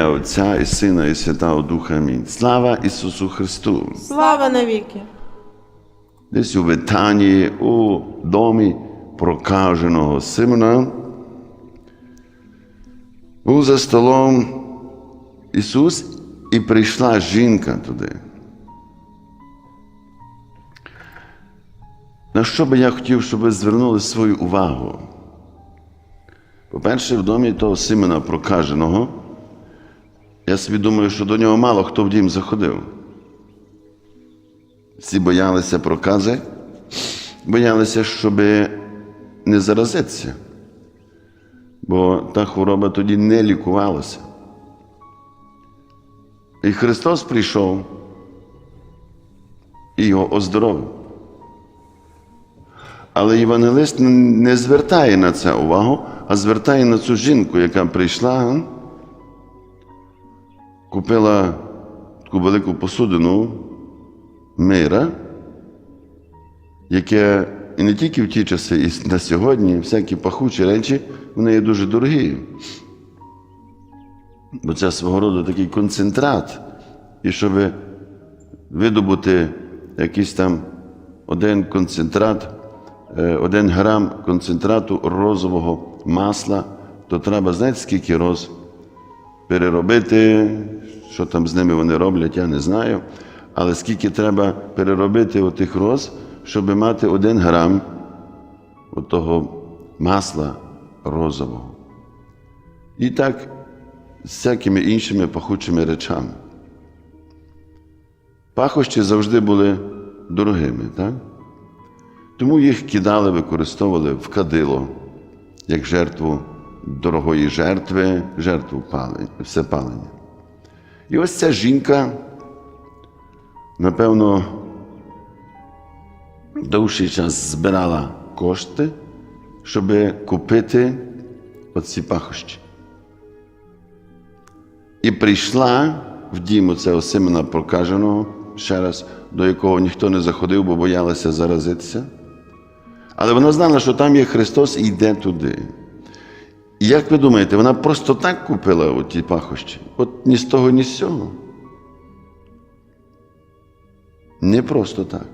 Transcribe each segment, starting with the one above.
Отця і Сина, і Святого Духа. Амінь. Слава Ісусу Христу! Слава навіки! Десь у Витанії, у домі прокаженого Симона, був за столом Ісус і прийшла жінка туди. На що би я хотів, щоб ви звернули свою увагу? По-перше, в домі того Симона прокаженого, я собі думаю, що до нього мало хто в дім заходив. Всі боялися прокази, боялися, щоб не заразитися, бо та хвороба тоді не лікувалася. І Христос прийшов і його оздоровив. Але євангелист не звертає на це увагу, а звертає на цю жінку, яка прийшла, купила таку велику посудину мира, яке і не тільки в ті часи, і на сьогодні всякі пахучі речі, вони є дуже дорогі. Бо це свого роду такий концентрат. І щоб видобути якийсь там один концентрат, е, один грам концентрату розового масла, то треба, знаєте, скільки роз переробити, що там з ними вони роблять, я не знаю. Але скільки треба переробити отих роз, щоб мати один грам того масла розового. І так з всякими іншими пахучими речами. Пахощі завжди були дорогими, так? Тому їх кидали, використовували в кадило, як жертву дорогої жертви, жертву палення, всепалення. І ось ця жінка, напевно, довший час збирала кошти, щоб купити оці пахощі. І прийшла в дім цього Симона прокаженого, ще раз, до якого ніхто не заходив, бо боялася заразитися. Але вона знала, що там є Христос і йде туди. Як ви думаєте, вона просто так купила ті пахощі? От ні з того, ні з цього. Не просто так.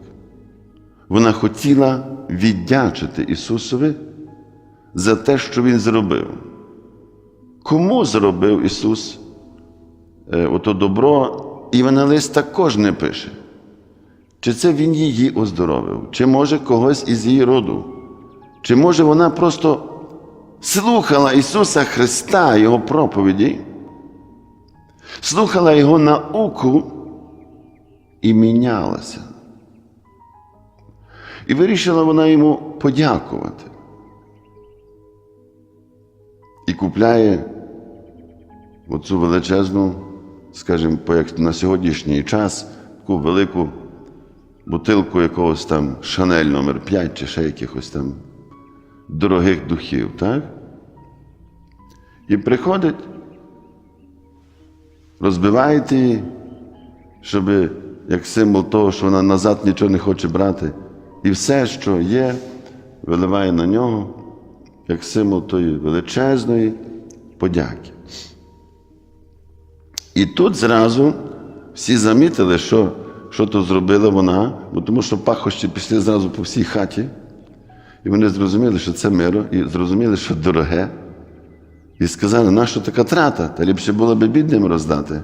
Вона хотіла віддячити Ісусові за те, що Він зробив. Кому зробив Ісус е, ото добро, Івангелист також не пише. Чи це Він її оздоровив, чи може когось із її роду, чи може вона просто слухала Ісуса Христа, Його проповіді, слухала Його науку і мінялася. І вирішила вона йому подякувати. І купляє оцю величезну, скажімо, як на сьогоднішній час, таку велику бутилку якогось там Шанель номер 5 чи ще якихось там дорогих духів, так? І приходить, розбиває її, щоб як символ того, що вона назад нічого не хоче брати. І все, що є, виливає на нього як символ тої величезної подяки. І тут зразу всі замітили, що що то зробила вона, бо тому що пахощі пішли зразу по всій хаті. І вони зрозуміли, що це миро, і зрозуміли, що дороге. І сказали, нащо така трата? Та ліпше було би бідним роздати.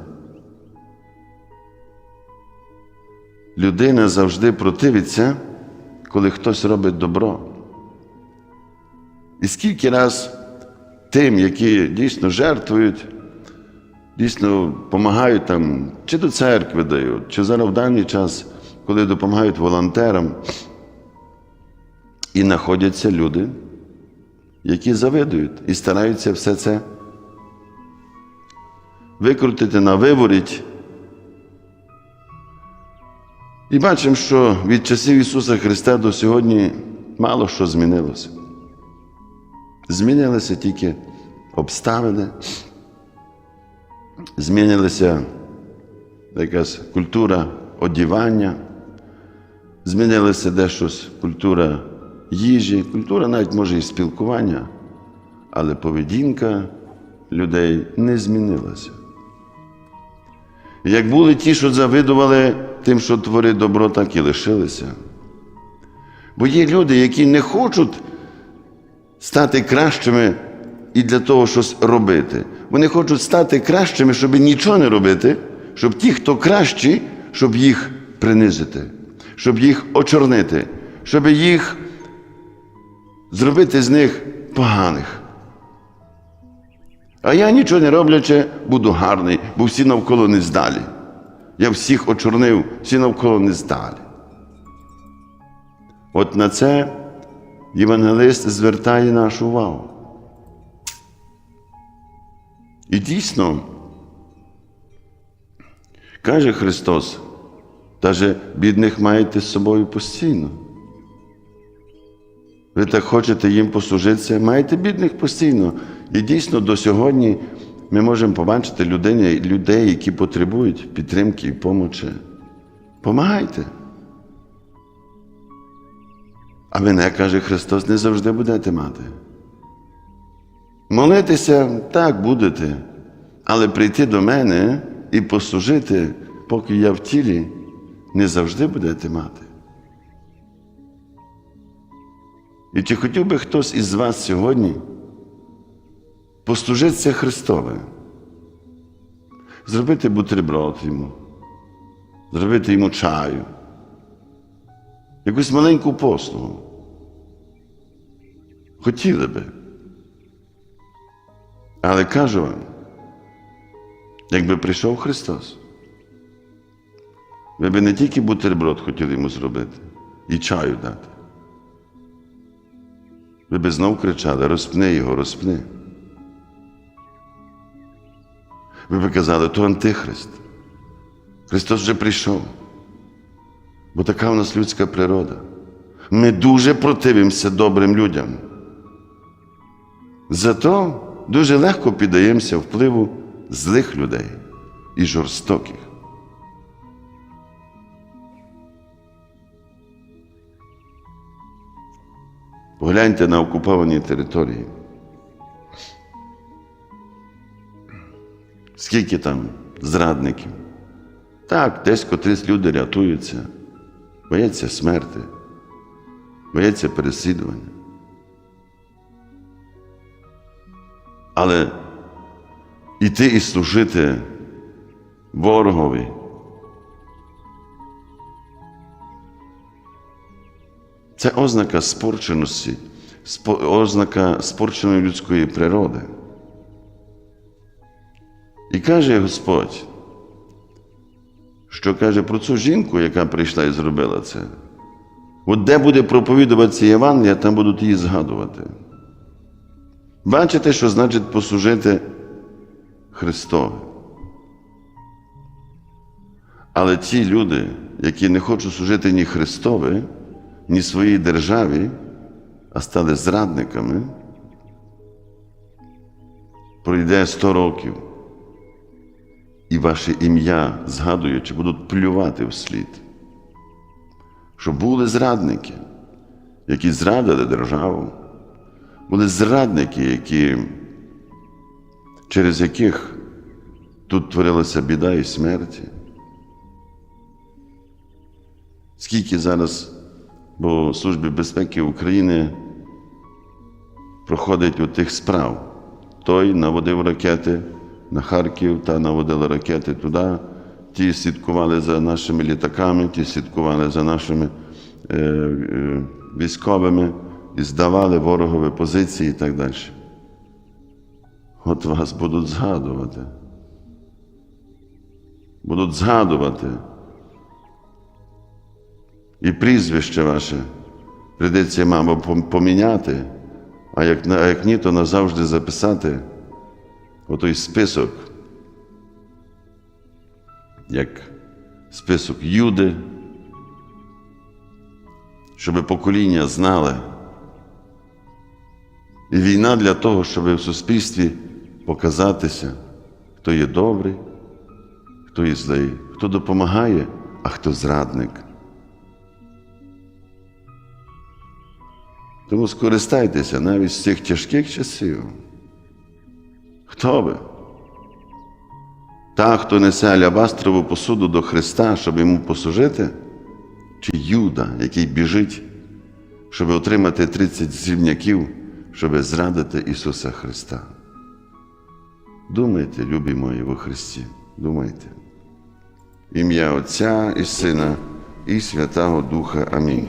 Людина завжди противиться, коли хтось робить добро. І скільки раз тим, які дійсно жертвують, дійсно допомагають там, чи до церкви дають, чи зараз в даний час, коли допомагають волонтерам, і знаходяться люди, які завидують і стараються все це викрутити на виворіть. І бачимо, що від часів Ісуса Христа до сьогодні мало що змінилося. Змінилися тільки обставини, змінилася якась культура одівання, змінилася дещо культура їжі, культура навіть може і спілкування, але поведінка людей не змінилася. Як були ті, що завидували тим, що творить добро, так і лишилися. Бо є люди, які не хочуть стати кращими і для того щось робити. Вони хочуть стати кращими, щоб нічого не робити, щоб ті, хто кращі, щоб їх принизити, щоб їх очорнити, щоб їх зробити з них поганих. А я нічого не роблячи, буду гарний, бо всі навколо не здалі. Я всіх очорнив, всі навколо не здалі. От на це євангелист звертає нашу увагу. І дійсно, каже Христос, даже бідних маєте з собою постійно. Ви так хочете їм послужитися, маєте бідних постійно. І дійсно до сьогодні ми можемо побачити людей, людей які потребують підтримки і помочі. Помагайте. А мене, каже Христос, не завжди будете мати. Молитися так будете, але прийти до мене і послужити, поки я в тілі, не завжди будете мати. І чи хотів би хтось із вас сьогодні послужитися Христове, зробити бутерброд йому, зробити йому чаю, якусь маленьку послугу? Хотіли би. Але кажу вам, якби прийшов Христос, ви б не тільки бутерброд хотіли йому зробити і чаю дати. Ви б знов кричали, розпни його, розпни. Ви б казали, то антихрист. Христос вже прийшов. Бо така у нас людська природа. Ми дуже противимося добрим людям. Зато дуже легко піддаємося впливу злих людей і жорстоких. Погляньте на окуповані території. Скільки там зрадників? Так, десь котрись люди рятуються, бояться смерти, бояться переслідування. Але іти і служити ворогові. Це ознака спорченості, ознака спорченої людської природи. І каже Господь, що каже про цю жінку, яка прийшла і зробила це. От де буде проповідуватися Євангелія, там будуть її згадувати. Бачите, що значить послужити Христові. Але ті люди, які не хочуть служити ні Христові, ні своїй державі, а стали зрадниками, пройде 100 років, і ваше ім'я, згадуючи, будуть плювати вслід, що були зрадники, які зрадили державу, були зрадники, які, через яких тут творилася біда і смерті. Скільки зараз по Службі безпеки України проходить у тих справ. Той наводив ракети на Харків та наводили ракети туди. Ті слідкували за нашими літаками, ті слідкували за нашими е, е, військовими і здавали ворогові позиції і так далі. От вас будуть згадувати. Будуть згадувати. І прізвище ваше прийдеться, мамо, поміняти, а як, а як ні, то назавжди записати отой список, як список Юди, щоб покоління знали. І війна для того, щоб в суспільстві показатися, хто є добрий, хто є злий, хто допомагає, а хто зрадник. Тому скористайтеся навіть з цих тяжких часів. Хто ви? Та, хто несе алябастрову посуду до Христа, щоб йому послужити, чи Юда, який біжить, щоб отримати 30 зрівняків, щоб зрадити Ісуса Христа. Думайте, любі мої во Христі, думайте. Ім'я Отця і Сина і Святого Духа. Амінь.